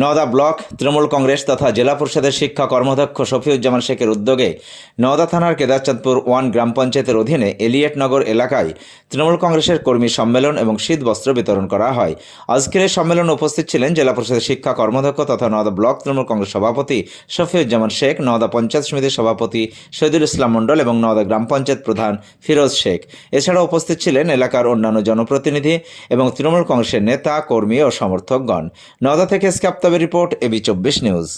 Nowda block, Trinamool Congress তথা জেলা পরিষদের শিক্ষা কর্মাধ্যক্ষ শফিউজ্জামান শেখের উদ্যোগে নওদা থানার কেদারচাঁদপুর ওয়ান গ্রাম পঞ্চায়েতের অধীনে এলিয়েটনগর এলাকায় তৃণমূল কংগ্রেসের কর্মী সম্মেলন এবং শীত বস্ত্র বিতরণ করা হয়। আজকের এই সম্মেলনে উপস্থিত ছিলেন জেলা পরিষদের শিক্ষা কর্মাধ্যক্ষ তথা নওদা ব্লক তৃণমূল কংগ্রেস সভাপতি শফিউজ্জামান শেখ, নওদা পঞ্চায়েত সমিতির সভাপতি শহীদুল ইসলাম মণ্ডল এবং নওদা গ্রাম পঞ্চায়েত প্রধান ফিরোজ শেখ। এছাড়া উপস্থিত ছিলেন এলাকার অন্যান্য জনপ্রতিনিধি এবং তৃণমূল কংগ্রেসের নেতা, কর্মী ও সমর্থকগণ। নওদা থেকে স্ক্যাপ্তাবের রিপোর্ট এবি চব্বিশ নিউজ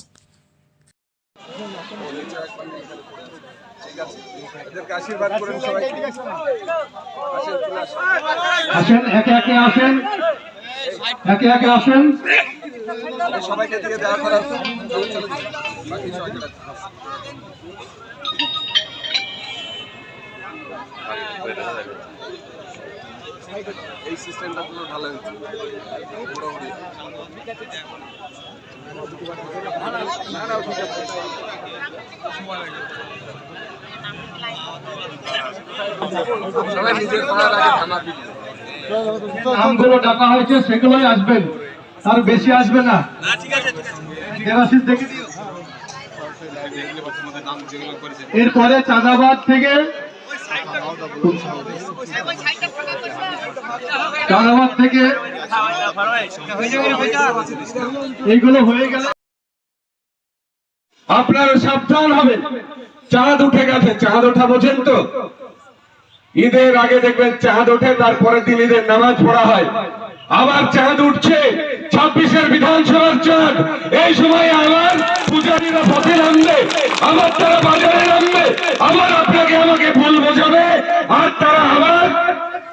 এদেরকে আশীর্বাদ করেন সবাই আসেন একে একে আসেন একে একে আসেন সবাইকে দিয়ে দেওয়া করা। বাকি। এই সিস্টেমটা পুরো ভালো হয়েছে মোটামুটি না না ঠিক আছে নামগুলো ডাকা হয়েছে সেগুলোই আসবেন। তার বেশি আসবে না। এরপরে চাঁদাবাদ থেকে চাঁদাবাদ থেকে এইগুলো হয়ে গেলে আপনারা সাবধান হবে। চাঁদ উঠে গেছে, চাঁদ ওঠা বোঝেন তো? ঈদের আগে দেখবেন চাঁদ ওঠে, তারপরে দিন ঈদের নামাজ পড়া হয়। আবার চাঁদ উঠছে, ছাব্বিশের বিধানসভার চাঁদ। এই সময় আবার পূজারীরা পথে নামবে আবার তারা বাজারে নামবে আবার আপনাকে আমাকে ভুল বোঝাবে, আর তারা আবার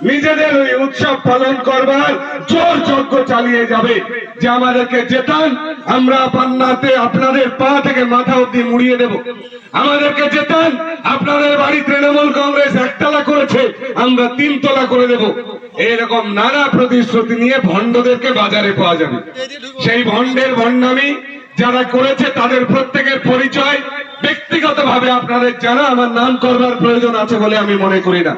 নিজেদের ওই উৎসব পালন করবার জোর যজ্ঞ চালিয়ে যাবে। যে আমাদেরকে জেতান, আমরা পান্নাতে আপনাদের পা থেকে মাথা অব্দি মুড়িয়ে দেব। আমাদেরকে জেতান, আপনাদের বাড়ি তৃণমূল কংগ্রেস একতলা করেছে, আমরা তিনতলা করে দেব। এরকম নানা প্রতিশ্রুতি নিয়ে ভণ্ডদেরকে বাজারে পাওয়া যাবে। সেই ভণ্ডের ভণ্ডামি যারা করেছে তাদের প্রত্যেকের পরিচয় ব্যক্তিগতভাবে আপনাদের জানা, আমার নাম করবার প্রয়োজন আছে বলে আমি মনে করি না।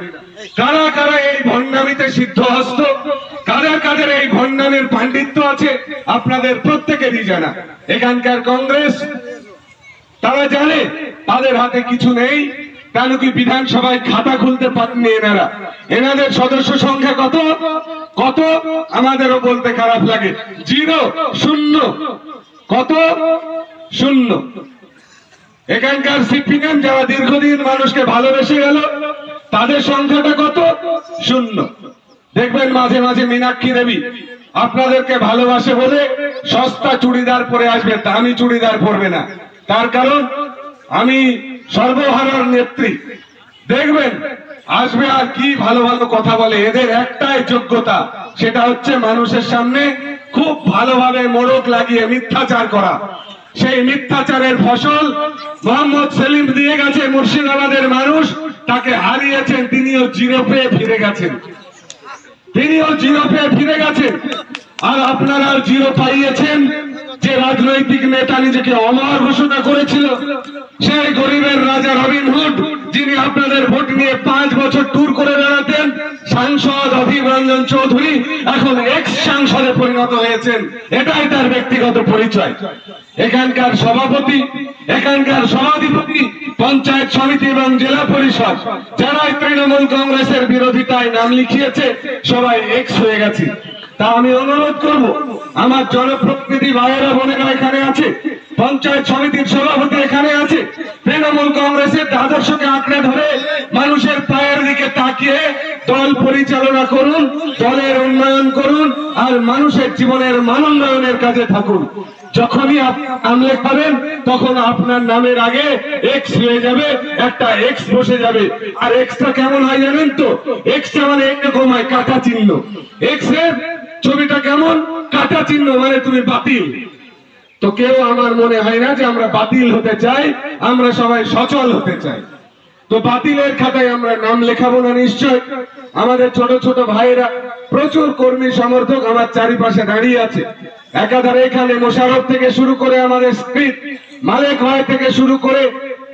কারা কারা এই ভণ্ডামিতে সিদ্ধহস্ত? কাদের কাদের এই ভণ্ডামের পাণ্ডিত্য আছে? আপনাদের প্রত্যেকেরই জানা। এখানকার কংগ্রেস, তারা জানে, তাদের হাতে কিছু নেই। কেন কি বিধানসভায় খাতা খুলতে পারেননি এনারা? এনাদের সদস্য সংখ্যা কত? কত? আমাদেরও বলতে খারাপ লাগে। জিরো, শূন্য। কত? শূন্য। এখানকার সিপিএম যারা দীর্ঘদিন মানুষকে ভালোবেসে গেল, তাদের সংখ্যাটা কত? শূন্য। দেখবেন মাঝে মাঝে মীনাক্ষী দেবী আপনাদেরকে ভালোবাসে বলে সস্তা চুড়িদার পরে আসবে, দামি চুড়িদার পরবে না। তার কারণ, আমি সর্বহারার নেত্রী। দেখবেন, আসবে আর কি ভালো ভালো কথা বলে। এদের একটাই যোগ্যতা, সেটা হচ্ছে মানুষের সামনে খুব ভালোভাবে মোড়ক লাগিয়ে মিথ্যাচার করা। সেই মিথ্যাচারের ফসল মোহাম্মদ সেলিম দিয়ে গেছে মুর্শিদাবাদের মানুষ, তাকে হারিয়েছেন, তিনিও জিরো পেয়ে ফিরে গেছেন। তিনিও জিরো পেয়ে ফিরে গেছেন। আর আপনারা জিরো পাইয়েছেন যে রাজনৈতিক নেতা নিজেকে অমর ঘোষণা করেছিল, সেই গরিবের রাজা রবিন হুড। যিনি আপনাদের ভোট নিয়ে পাঁচ বছর ট্যুর করে বেড়াতেন, সাংসদ অধীর রঞ্জন চৌধুরী এখন এক্স সাংসদে পরিণত হয়েছেন। এটাই তার ব্যক্তিগত পরিচয়। এখানকার সভাপতি, এখানকার সভাধিপতি, পঞ্চায়েত সমিতি এবং জেলা পরিষদ, যারাই তৃণমূল কংগ্রেসের বিরোধিতায় নাম লিখিয়েছে, সবাই এক্স হয়ে গেছে। তা আমি অনুরোধ করব আমার জনপ্রতিনিধি ভাইয়েরা বোনেরা এখানে আছে, পঞ্চায়েত সমিতির সভাপতি এখানে আছে, তৃণমূল কংগ্রেসের আদর্শকে আঁকড়ে ধরে মানুষের পায়ের দিকে তাকিয়ে দল পরিচালনা করুন, দলের উন্নয়ন করুন, আর মানুষের জীবনের মানোন্নয়নের কাজে থাকুন। যখনই আপনি লেখাবেন তখন আপনার নামের আগে এক্স হয়ে যাবে, একটা এক্স বসে যাবে। আর এক্সটা কেমন হয় জানেন তো? এক্সটা মানে এরকম হয় কাটা চিহ্ন। এক্সের ছবিটা কেমন? কাটা চিহ্ন মানে তুমি বাতিল। তো কেউ আমার মনে হয় না যে আমরা বাতিল হতে চাই, আমরা সবাই সচল হতে চাই। তো বাতিলের খাতায় আমরা নাম লেখাবো না নিশ্চয়? আমাদের ছোট ছোট ভাইয়েরা, প্রচুর কর্মী সমর্থক আমার চারিপাশে দাঁড়িয়ে আছে। একাধারে এখানে মোশারফ থেকে শুরু করে আমাদের স্পিড মালেক ভাই থেকে শুরু করে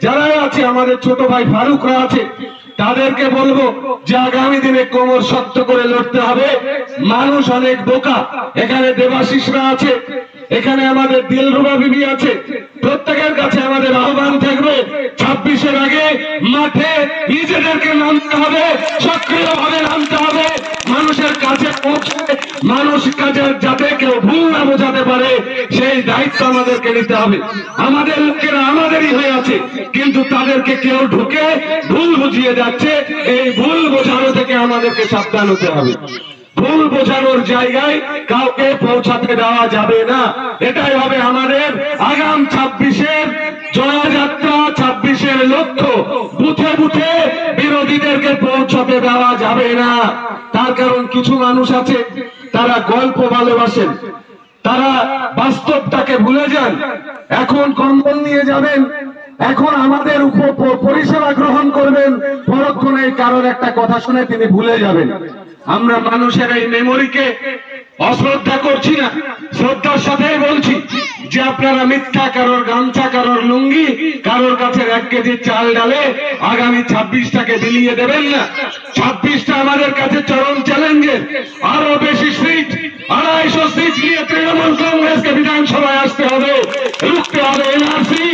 যারাই আছে, আমাদের ছোট ভাই ফারুকরা আছে, তাদেরকে বলব যে আগামী দিনে কোমর শক্ত করে লড়তে হবে। মানুষ অনেক বোকা। এখানে দেবাশিসরা আছে, এখানে আমাদের দিলরুবা বিবি আছে। প্রত্যেকের কাছে আমাদের আহ্বান থাকবে, ছাব্বিশের আগে মাঠে নিজেদেরকে নামতে হবে সক্রিয় ভাবে নামতে হবে। মানুষের কাছে পৌঁছে, মানুষ কাছে যাতে কেউ ভুল না বোঝাতে পারে, সেই দায়িত্ব আমাদেরকে নিতে হবে। আমাদের লোকেরা আমাদেরই হয়ে আছে, কিন্তু তাদেরকে কেউ ঢুকে ভুল বুঝিয়ে যাচ্ছে। এই ভুল বোঝানো থেকে আমাদেরকে সাবধান হতে হবে। ভুল বোঝানোর জায়গায় কাউকে পৌঁছাতে দেওয়া যাবে না। এটাই হবে আমাদের আগাম ছাব্বিশের জয়যাত্রা ছাব্বিশের লক্ষ্য। বুথে বুথে বিরোধীদেরকে পৌঁছাতে দেওয়া যাবে না। তার কারণ কিছু মানুষ আছে, তারা গল্প ভালোবাসেন। তারা বাস্তবটাকে ভুলে যান। এখন কম্বল নিয়ে যাবেন। এখন আমাদের উপর পরিষেবা গ্রহণ করবেন। পরক্ষণে কারোর একটা কথা শুনে তিনি ভুলে যাবেন। আমরা মানুষের এই মেমোরিকে অশ্রদ্ধা করছি না, শ্রদ্ধার সাথেই বলছি। যে আপনারা মিথ্যা কারোর গামছা, কারোর লুঙ্গি, কারোর কাছে এক কেজি চাল ডালে আগামী ছাব্বিশটাকে বিলিয়ে দেবেন না। ছাব্বিশটা আমাদের কাছে চরম চ্যালেঞ্জের। আরও বেশি সিট, আড়াইশো সিট নিয়ে তৃণমূল কংগ্রেসকে বিধানসভায় আসতে হবে। রুখতে হবে এনআরসি,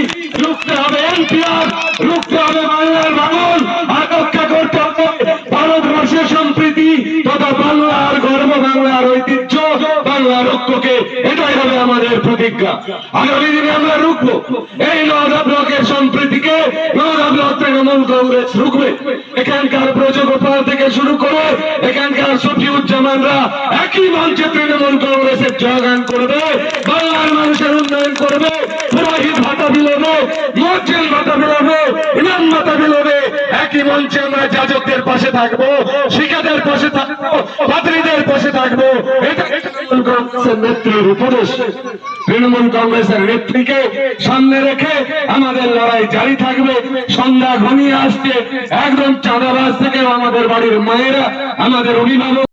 রুখতে হবে এনপিআর, রুখতে হবে বাংলার বাঙন বাংলার এটাই হবে আমাদের প্রতিজ্ঞা। আগামী দিনে আমরা রুখবো। এই নওদা ব্লকের সম্প্রীতিকে নওদা ব্লক তৃণমূল কংগ্রেস রুখবে। এখানকার ব্রজগোপাল থেকে শুরু করে এখানকার শফিউজ্জামানরা একই মঞ্চে তৃণমূল কংগ্রেসের জয়গান করবে, বাংলার মানুষের উন্নয়ন করবে, পুরোহিত ভাতা বিলোবে মজ্জেল ভাতা বিলোবে ইমাম ভাতা বিলোবে একই মঞ্চে আমরা যাজকদের পাশে থাকব শিখাদের পাশে থাকব পাত্রীদের পাশে থাকব। এটা কংগ্রেসের নেত্রীর উপদেশ তৃণমূল কংগ্রেসের নেত্রীকে সামনে রেখে আমাদের লড়াই জারি থাকবে। সন্ধ্যা ঘনিয়ে আসছে। একদম চাঁদাবাজ থেকে আমাদের বাড়ির মায়েরা, আমাদের অভিভাবক